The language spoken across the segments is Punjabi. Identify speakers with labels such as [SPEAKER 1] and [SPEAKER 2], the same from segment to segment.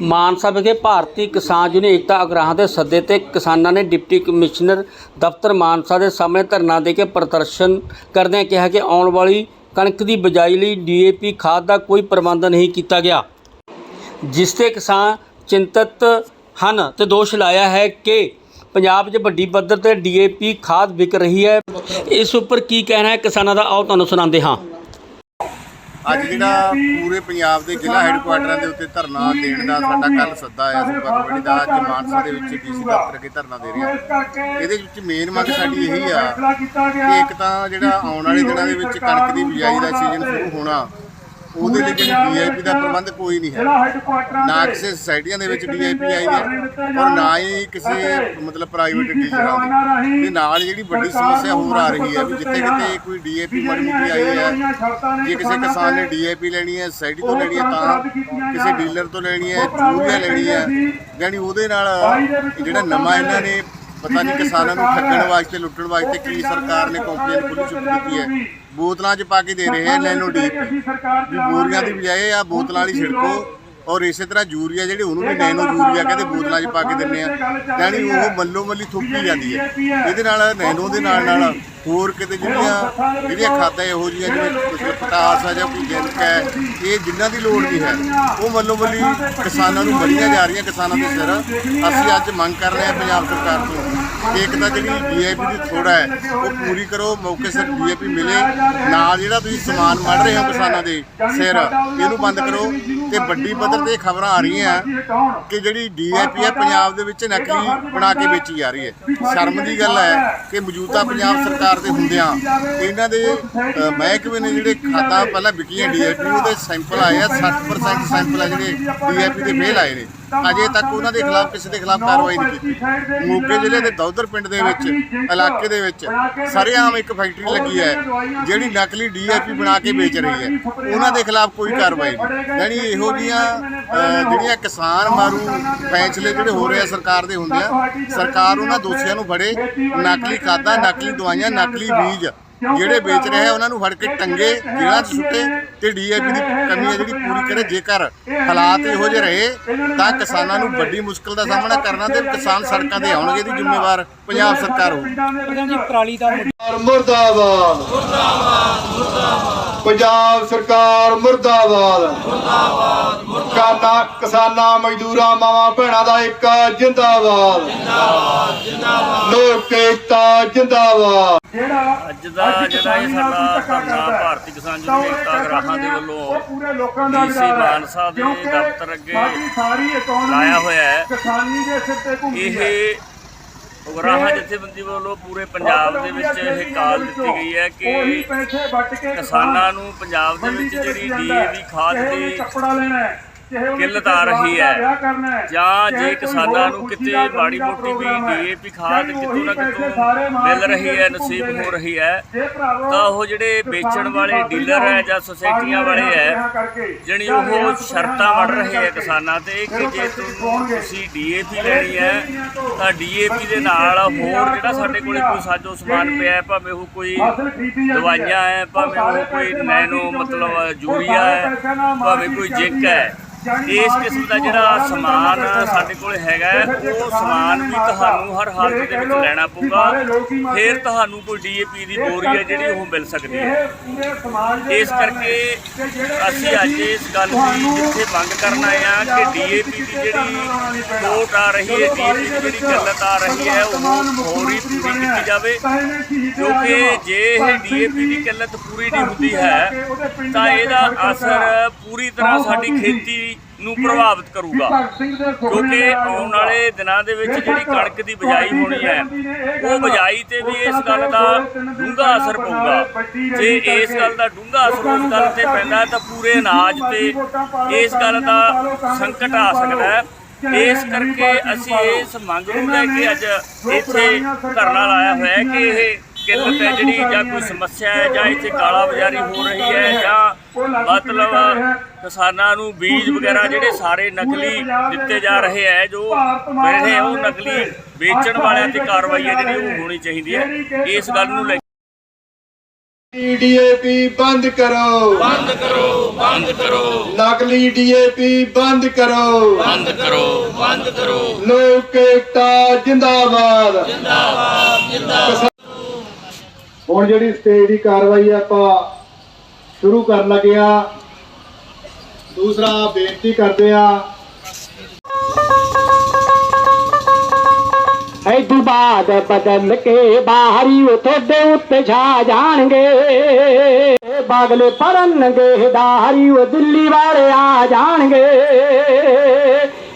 [SPEAKER 1] ਮਾਨਸਾ ਵਿਖੇ ਭਾਰਤੀ ਕਿਸਾਨ ਯੂਨੀਅਨ ਏਕਤਾ ਅਗਰਾਹਾਂ ਦੇ ਸੱਦੇ ਤੇ ਕਿਸਾਨਾਂ ਨੇ ਡਿਪਟੀ ਕਮਿਸ਼ਨਰ ਦਫ਼ਤਰ ਮਾਨਸਾ ਦੇ ਸਾਹਮਣੇ ਧਰਨਾ ਦੇ ਕੇ ਪ੍ਰਦਰਸ਼ਨ ਕਰਦਿਆਂ ਕਿਹਾ ਕਿ ਆਉਣ ਵਾਲੀ ਕਣਕ ਦੀ ਬਿਜਾਈ ਲਈ ਡੀਏਪੀ ਖਾਦ ਦਾ ਕੋਈ ਪ੍ਰਬੰਧ ਨਹੀਂ ਕੀਤਾ ਗਿਆ। ਜਿਸ ਤੇ ਕਿਸਾਨ ਚਿੰਤਤ ਹਨ ਤੇ ਦੋਸ਼ ਲਾਇਆ ਹੈ ਕਿ ਪੰਜਾਬ 'ਚ ਵੱਡੀ ਪੱਧਰ ਤੇ ਡੀਏਪੀ ਖਾਦ ਵਿਕ ਰਹੀ ਹੈ। ਇਸ ਉੱਪਰ ਕੀ ਕਹਿਣਾ ਹੈ? ਕਿਸਾਨਾਂ ਦਾ ਆਓ ਤੁਹਾਨੂੰ ਸੁਣਾਉਂਦੇ ਹਾਂ।
[SPEAKER 2] ਅੱਜ ਜਿਹੜਾ ਪੂਰੇ ਪੰਜਾਬ ਦੇ ਜ਼ਿਲ੍ਹਾ ਹੈੱਡਕੁਆਟਰਾਂ ਦੇ ਉੱਤੇ ਧਰਨਾ ਦੇਣ ਦਾ ਸਾਡਾ ਕੱਲ ਸੱਦਾ ਆਇਆ ਸੁਪਰ ਕਮੇਟੀ ਦਾ ਅੱਜ ਮਾਨਸਾ ਦੇ ਵਿੱਚ ਡੀਸੀ ਦਫ਼ਤਰ ਅੱਗੇ ਧਰਨਾ ਦੇ ਰਹੇ। ਹਾਂ ਇਹਦੇ ਵਿੱਚ ਮੇਨ ਮੰਗ ਸਾਡੀ ਇਹੀ ਆ ਕਿ ਇੱਕ ਤਾਂ ਜਿਹੜਾ ਆਉਣ ਵਾਲੇ ਦਿਨਾਂ ਦੇ ਵਿੱਚ ਕਣਕ ਦੀ ਬਿਜਾਈ ਦਾ ਸੀਜ਼ਨ ਸ਼ੁਰੂ ਹੋਣਾ ਉਹਦੇ ਲਈ ਡੀਆਈਪੀ ਦਾ ਪ੍ਰਬੰਧ ਕੋਈ ਨਹੀਂ ਹੈ। ਨਾ ਕਿਸੇ ਸੁਸਾਇਟੀਆਂ ਦੇ ਵਿੱਚ ਡੀਆਈਪੀ ਆਈ ਹੈ ਔਰ ਨਾ ਹੀ ਕਿਸੇ ਮਤਲਬ ਪ੍ਰਾਈਵੇਟ ਡੀਲਰਾਂ ਦੀ ਤੇ ਨਾਲ ਜਿਹੜੀ ਵੱਡੀ ਸਮੱਸਿਆ ਹੋਰ ਆ ਰਹੀ ਹੈ ਵੀ ਜਿੱਥੇ ਕਿਤੇ ਕੋਈ ਡੀਏਪੀ ਮਾੜੀ ਮੋਟੀ ਆਈ ਹੈ ਜੇ ਕਿਸੇ ਕਿਸਾਨ ਨੇ ਡੀਏਪੀ ਲੈਣੀ ਹੈ ਸੋਸਾਇਟੀ ਤੋਂ ਲੈਣੀ ਹੈ ਤਾਂ ਕਿਸੇ ਡੀਲਰ ਤੋਂ ਲੈਣੀ ਹੈ ਯੂਰੀਆ ਲੈਣੀ ਹੈ। ਯਾਨੀ ਉਹਦੇ ਨਾਲ ਜਿਹੜਾ ਨਵਾਂ ਇਹਨਾਂ ਨੇ ਪਤਾ ਨਹੀਂ ਕਿਸਾਨਾਂ ਨੂੰ ਠੱਗਣ ਵਾਸਤੇ ਲੁੱਟਣ ਵਾਸਤੇ ਕੀ ਸਰਕਾਰ ਨੇ ਕੰਪਲੇਨ ਖੁੱਲੀ ਸ਼ੁਰੂ ਕੀਤੀ ਹੈ? ਬੋਤਲਾਂ 'ਚ ਪਾ ਕੇ ਦੇ ਰਹੇ ਹੈ ਨੈਨੋ ਡੀਏਪੀ ਵੀ ਬੋਰੀਆਂ ਦੀ ਬਜਾਏ ਆ ਬੋਤਲਾਂ ਵਾਲੀ ਛਿੜਕੋ ਔਰ ਇਸੇ ਤਰ੍ਹਾਂ ਯੂਰੀਆ ਜਿਹੜੇ ਉਹਨੂੰ ਵੀ ਨੈਨੋ ਯੂਰੀਆ ਕਹਿੰਦੇ ਬੋਤਲਾਂ 'ਚ ਪਾ ਕੇ ਦਿੰਦੇ ਆ। ਯਾਨੀ ਉਹ ਮੱਲੋ ਮੱਲੀ ਥੁੱਕੀ ਜਾਂਦੀ ਹੈ। ਇਹਦੇ ਨਾਲ, ਨੈਨੋ ਦੇ ਨਾਲ ਨਾਲ ਹੋਰ ਕਿਤੇ ਜਿਹੜੀਆਂ ਜਿਹੜੀਆਂ ਖਾਦਾਂ ਇਹੋ ਜਿਹੀਆਂ ਜਿਵੇਂ ਪਟਾਸ ਆ ਜਾਂ ਕੋਈ ਜਿੰਕ ਹੈ, ਇਹ ਜਿਨ੍ਹਾਂ ਦੀ ਲੋੜ ਨਹੀਂ ਹੈ, ਉਹ ਮੱਲੋ ਮੱਲੀ ਕਿਸਾਨਾਂ ਨੂੰ ਮਲੀਆਂ ਜਾ ਰਹੀਆਂ ਕਿਸਾਨਾਂ ਦੇ ਸਿਰ। ਅਸੀਂ ਅੱਜ ਮੰਗ ਕਰ ਰਹੇ ਹਾਂ ਪੰਜਾਬ ਸਰਕਾਰ ਤੋਂ ਇੱਕ ਤਾਂ ਜਿਹੜੀ ਡੀਏਪੀ ਦੀ ਥੋੜਾ ਹੈ, ਉਹ ਪੂਰੀ ਕਰੋ, ਮੌਕੇ ਸਿਰ ਡੀਏਪੀ ਮਿਲੇ। ਨਾਲ ਜਿਹੜਾ ਤੁਸੀਂ ਸਮਾਨ ਮੜ ਰਹੇ ਹੋ ਕਿਸਾਨਾਂ ਦੇ ਸਿਰ, ਇਹਨੂੰ ਬੰਦ ਕਰੋ। ਤੇ ਵੱਡੀ ਪੱਧਰ ਤੇ ਖਬਰਾਂ ਆ ਰਹੀਆਂ ਕਿ ਜਿਹੜੀ ਡੀਏਪੀ ਹੈ, ਪੰਜਾਬ ਦੇ ਵਿੱਚ ਨਕਲੀ ਬਣਾ ਕੇ ਵੇਚੀ ਜਾ ਰਹੀ ਹੈ। ਸ਼ਰਮ ਦੀ ਗੱਲ ਹੈ ਕਿ ਮੌਜੂਦਾ ਪੰਜਾਬ ਸਰਕਾਰ ਦੇ ਹੁੰਦਿਆਂ ਇਹਨਾਂ ਦੇ ਮਹਿਕਮੇ ਨੇ ਜਿਹੜੇ ਖਾਦਾਂ ਪਹਿਲਾਂ ਵਿਕੀਆਂ ਡੀਏਪੀ ਉਹਦੇ ਸੈਂਪਲ ਆਏ ਆ 60% ਸੈਂਪਲ ਆ ਜਿਹੜੇ ਡੀਏਪੀ ਦੇ ਫੇਲ ਆਏ ਨੇ। ਅਜੇ ਤੱਕ ਉਹਨਾਂ ਦੇ ਖਿਲਾਫ ਕਿਸੇ ਦੇ ਖਿਲਾਫ ਕਾਰਵਾਈ ਨਹੀਂ ਕੀਤੀ। ਮੋਗੇ ਜ਼ਿਲ੍ਹੇ ਦੇ ਦੌਦਰ ਪਿੰਡ ਦੇ ਵਿੱਚ ਇਲਾਕੇ ਦੇ ਵਿੱਚ ਸਰੇਆਮ ਇੱਕ ਫੈਕਟਰੀ ਲੱਗੀ ਹੈ ਜਿਹੜੀ ਨਕਲੀ ਡੀਏਪੀ ਬਣਾ ਕੇ ਵੇਚ ਰਹੀ ਹੈ। ਉਹਨਾਂ ਦੇ ਖਿਲਾਫ ਕੋਈ ਕਾਰਵਾਈ ਨਹੀਂ। ਯਾਨੀ ਇਹੋ ਜੀਆਂ ਜਿਹੜੀਆਂ ਕਿਸਾਨ ਮਾਰੂ ਫੈਸਲੇ ਜਿਹੜੇ ਹੋ ਰਹੇ ਆ ਸਰਕਾਰ ਦੇ ਹੁੰਦੇ ਆ ਸਰਕਾਰ ਉਹਨਾਂ ਦੋਸ਼ੀਆਂ ਨੂੰ ਫੜੇ ਨਕਲੀ ਖਾਦਾਂ ਨਕਲੀ ਦਵਾਈਆਂ ਨਕਲੀ ਬੀਜ। ਜਿਹੜੇ ਵੇਚ ਰਹੇ ਆ ਉਹਨਾਂ ਨੂੰ ਫੜ ਕੇ ਟੰਗੇ ਜੇਲ੍ਹਾਂ 'ਚ ਸੁੱਟੇ ਤੇ ਡੀਏਪੀ ਦੀ ਕਮੀ ਹੈ ਜਿਹੜੀ ਪੂਰੀ ਕਰੇ ਜੇਕਰ ਹਾਲਾਤ ਇਹੋ ਜਿਹੇ ਰਹੇ ਤਾਂ ਕਿਸਾਨਾਂ ਨੂੰ ਵੱਡੀ ਮੁਸ਼ਕਲ ਦਾ ਸਾਹਮਣਾ ਕਰਨਾ ਤੇ ਕਿਸਾਨ ਸੜਕਾਂ ਤੇ ਆਉਣਗੇ ਇਹਦੀ ਜ਼ਿੰਮੇਵਾਰ ਪੰਜਾਬ ਸਰਕਾਰ ਹੋਊ
[SPEAKER 3] ਮੁਰਦਾਬਾਦ। ਪੰਜਾਬ ਸਰਕਾਰ ਮੁਰਦਾਬਾਦ ਮੁਰਦਾਬਾਦ। ਮੁਰਦਾਬਾਦ ਕਿਸਾਨਾਂ ਮਜ਼ਦੂਰਾਂ ਮਾਵਾਂ ਭੈਣਾਂ ਦਾ ਇੱਕ ਜਿੰਦਾਬਾਦ ਜਿੰਦਾਬਾਦ ਜਿੰਦਾਬਾਦ ਲੋਕ ਏਕਤਾ ਜਿੰਦਾਬਾਦ
[SPEAKER 4] ਅੱਜ ਦਾ ਜਿਹੜਾ ਇਹ ਸਾਡਾ ਧਰਨਾ ਭਾਰਤੀ ਕਿਸਾਨ ਯੂਨੀਅਨ ਏਕਤਾ ਗਰਾਹਾਂ ਦੇ ਵੱਲੋਂ
[SPEAKER 5] ਪੂਰੇ ਲੋਕਾਂ ਦਾ
[SPEAKER 4] ਡੀਸੀ
[SPEAKER 5] ਵਿਚਾਰ ਹੈ।
[SPEAKER 4] ਮਾਨਸਾ ਦੇ
[SPEAKER 5] ਕਿਉਂਕਿ
[SPEAKER 4] ਦਫ਼ਤਰ ਅੱਗੇ
[SPEAKER 5] ਸਾਡੀ ਸਾਰੀ ਇਕਨੋਮੀ
[SPEAKER 4] ਲਾਇਆ ਹੋਇਆ ਹੈ।
[SPEAKER 5] ਕਿਸਾਨੀ ਦੇ ਸਿਰ ਤੇ ਘੁੰਮਦੀ ਹੈ
[SPEAKER 4] ਇਹ ਉਗਰਾਹਾਂ ਜਥੇਬੰਦੀ ਵੱਲੋਂ ਪੂਰੇ ਪੰਜਾਬ ਦੇ ਵਿੱਚ ਇਹ ਕਾਲ ਦਿੱਤੀ ਗਈ ਹੈ ਕਿ
[SPEAKER 5] ਪੈਸੇ ਵੱਟ ਕੇ
[SPEAKER 4] ਕਿਸਾਨਾਂ ਨੂੰ ਪੰਜਾਬ ਦੇ ਵਿੱਚ ਜਿਹੜੀ ਡੀਏਵੀ ਖਾਦ ਦੀ
[SPEAKER 5] ਹੈ
[SPEAKER 4] ਕਿੱਲਤ ਆ ਰਹੀ ਹੈ।
[SPEAKER 5] ਹੈ,
[SPEAKER 4] ਜਾਂ ਜੇ ਕਿਸਾਨਾਂ ਨੂੰ ਕਿਤੇ
[SPEAKER 5] ਦਾ
[SPEAKER 4] ਮੋਟੀ ਵੀ
[SPEAKER 5] ਹੈ।
[SPEAKER 4] ਡੀਏਪੀ ਖਾਦ ਕਿਤੋਂ ਨਾ ਕਿਤੋਂ ਮਿਲ ਰਹੀ ਹੈ ਨਸੀਬ ਹੋ। ਰਹੀ ਹੈ ਤਾਂ ਉਹ ਜਿਹੜੇ ਵੇਚਣ ਵਾਲੇ ਡੀਲਰ ਹੈ ਜਾਂ ਸੁਸਾਇਟੀਆਂ ਵਾਲੇ ਹੈ ਜਿਹੜੀ ਉਹ ਸ਼ਰਤਾਂ ਵੜ ਰਹੇ ਆ ਕਿਸਾਨਾਂ ਤੇ ਕਿ ਜੇ ਤੁਸੀਂ ਡੀਏਪੀ ਲੈਣੀ ਹੈ ਤਾਂ ਡੀਏਪੀ ਦੇ ਨਾਲ ਹੋਰ ਜਿਹੜਾ ਸਾਡੇ ਕੋਲੇ ਕੋਈ ਸਾਜੋ ਸਮਾਨ ਪਿਆ ਹੈ ਭਾਵੇਂ ਉਹ ਕੋਈ ਦਵਾਈਆਂ ਹੈ ਭਾਵੇਂ ਉਹ ਕੋਈ ਨੈਨੋ ਮਤਲਬ ਯੂਰੀਆ ਹੈ ਭਾਵੇਂ ਕੋਈ ਜਿੰਕ ਹੈ ਇਸ ਕਿਸਮ ਦਾ ਜਿਹੜਾ ਸਮਾਨ ਸਾਡੇ ਕੋਲ ਹੈਗਾ ਉਹ ਸਮਾਨ ਵੀ ਤੁਹਾਨੂੰ ਹਰ ਹਾਲਤ ਦੇ ਵਿੱਚ ਲੈਣਾ ਪਊਗਾ। ਫਿਰ ਤੁਹਾਨੂੰ ਕੋਈ ਡੀਏਪੀ ਦੀ ਬੋਰੀ ਹੈ ਜਿਹੜੀ ਉਹ ਮਿਲ ਸਕਦੀ ਹੈ। ਇਸ ਕਰਕੇ ਅਸੀਂ ਅੱਜ ਇਸ ਗੱਲ ਦੀ ਇੱਥੇ ਮੰਗ ਕਰਨ ਆਏ ਆ ਕਿ ਡੀਏਪੀ ਦੀ ਜਿਹੜੀ ਕੋਟ ਆ ਰਹੀ ਹੈ ਡੀਏਪੀ ਦੀ ਜਿਹੜੀ ਕਿੱਲਤ ਆ ਰਹੀ ਹੈ ਉਹ ਫੌਰੀ ਪੂਰੀ ਕੀਤੀ ਜਾਵੇ। ਕਿਉਂਕਿ ਜੇ ਇਹ ਡੀਏਪੀ ਦੀ ਕਿੱਲਤ ਪੂਰੀ ਨਹੀਂ ਹੁੰਦੀ ਹੈ ਤਾਂ ਇਹਦਾ ਅਸਰ ਪੂਰੀ ਤਰ੍ਹਾਂ ਸਾਡੀ ਖੇਤੀ ਨੂੰ ਪ੍ਰਭਾਵਿਤ ਕਰੂਗਾ। ਕਿਉਂਕਿ ਆਉਣ ਵਾਲੇ ਦਿਨਾਂ ਦੇ ਵਿੱਚ ਜਿਹੜੀ ਕਣਕ ਦੀ ਬਿਜਾਈ ਹੋਣੀ ਹੈ ਉਹ ਬਿਜਾਈ ਤੇ ਵੀ ਇਸ ਗੱਲ ਦਾ ਡੂੰਘਾ ਅਸਰ ਪਊਗਾ। ਜੇ ਇਸ ਗੱਲ ਦਾ ਡੂੰਘਾ ਅਸਰ ਉਸ ਗੱਲ ਤੇ ਪੈਂਦਾ ਤਾਂ ਪੂਰੇ ਅਨਾਜ ਤੇ ਇਸ ਗੱਲ ਦਾ ਸੰਕਟ ਆ ਸਕਦਾ ਹੈ। ਇਸ ਕਰਕੇ ਅਸੀਂ ਇਸ ਮੰਗ ਨੂੰ ਲੈ ਕੇ ਅੱਜ ਇੱਥੇ ਧਰਨਾ ਲਾਇਆ ਹੋਇਆ ਹੈ ਕਿ ਇਹ ਕਿੱਲਤ ਹੈ ਜਿਹੜੀ ਜਾਂ ਕੋਈ ਸਮੱਸਿਆ ਹੈ ਜਾਂ ਇੱਥੇ ਕਾਲਾ ਬਾਜ਼ਾਰੀ ਹੋ ਰਹੀ ਹੈ ਜਾਂ ਮਤਲਬ ਕਿਸਾਨਾਂ ਨੂੰ ਬੀਜ ਵਗੈਰਾ ਜਿਹੜੇ ਸਾਰੇ ਨਕਲੀ ਦਿੱਤੇ ਜਾ ਰਹੇ ਹੈ ਜੋ ਰਹੇ ਉਹ ਨਕਲੀ ਵੇਚਣ ਵਾਲਿਆਂ ਤੇ ਕਾਰਵਾਈ ਹੈ ਜਿਹੜੀ ਉਹ ਹੋਣੀ ਚਾਹੀਦੀ ਹੈ। ਇਸ ਗੱਲ ਨੂੰ ਲੈ
[SPEAKER 3] ਡੀਏਪੀ ਬੰਦ ਕਰੋ। ਬੰਦ ਕਰੋ ਬੰਦ ਕਰੋ। ਨਕਲੀ ਡੀਏਪੀ ਬੰਦ ਕਰੋ। ਬੰਦ ਕਰੋ ਬੰਦ ਕਰੋ। ਲੋਕ ਏਕਤਾ ਜਿੰਦਾਬਾਦ। ਜਿੰਦਾਬਾਦ ਜਿੰਦਾਬਾਦ। ਹੁਣ ਜਿਹੜੀ ਸਟੇਜ ਦੀ ਕਾਰਵਾਈ ਆਪਾਂ ਸ਼ੁਰੂ ਕਰਨ ਲੱਗੇ ਆ। ਦੂਸਰਾ ਬੇਨਤੀ ਕਰਦੇ ਆ।
[SPEAKER 6] ਐਦੂ ਬਾਅਦ ਬਦਲ ਕੇ ਬਾਹਰੀ ਉਹ ਤੁਹਾਡੇ ਉੱਤੇ ਛਾ ਜਾਣਗੇ। ਬਾਗਲੇ ਪਰਨਗੇ ਦਾਰੀ ਉਹ ਦਿੱਲੀ ਵਾਲੇ ਆ ਜਾਣਗੇ।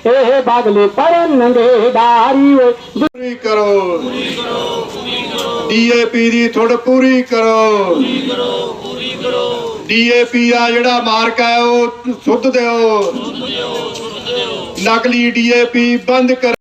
[SPEAKER 6] ਇਹ ਬਾਗਲੇ ਪਰਨਗੇ ਦਾਰੀ ਉਹ
[SPEAKER 3] ਪੂਰੀ ਕਰੋ ਪੂਰੀ ਕਰੋ ਪੂਰੀ ਕਰੋ। ਡੀਏਪੀ ਦੀ ਥੋੜ ਪੂਰੀ ਕਰੋ ਪੂਰੀ ਕਰੋ ਪੂਰੀ ਕਰੋ। ਡੀਏਪੀ ਆ ਜਿਹੜਾ ਮਾਰਕ ਹੈ ਉਹ ਸੁੱਧ ਦਿਓ ਸੁੱਧ ਦਿਓ। ਨਕਲੀ ਡੀਏਪੀ ਬੰਦ ਕਰ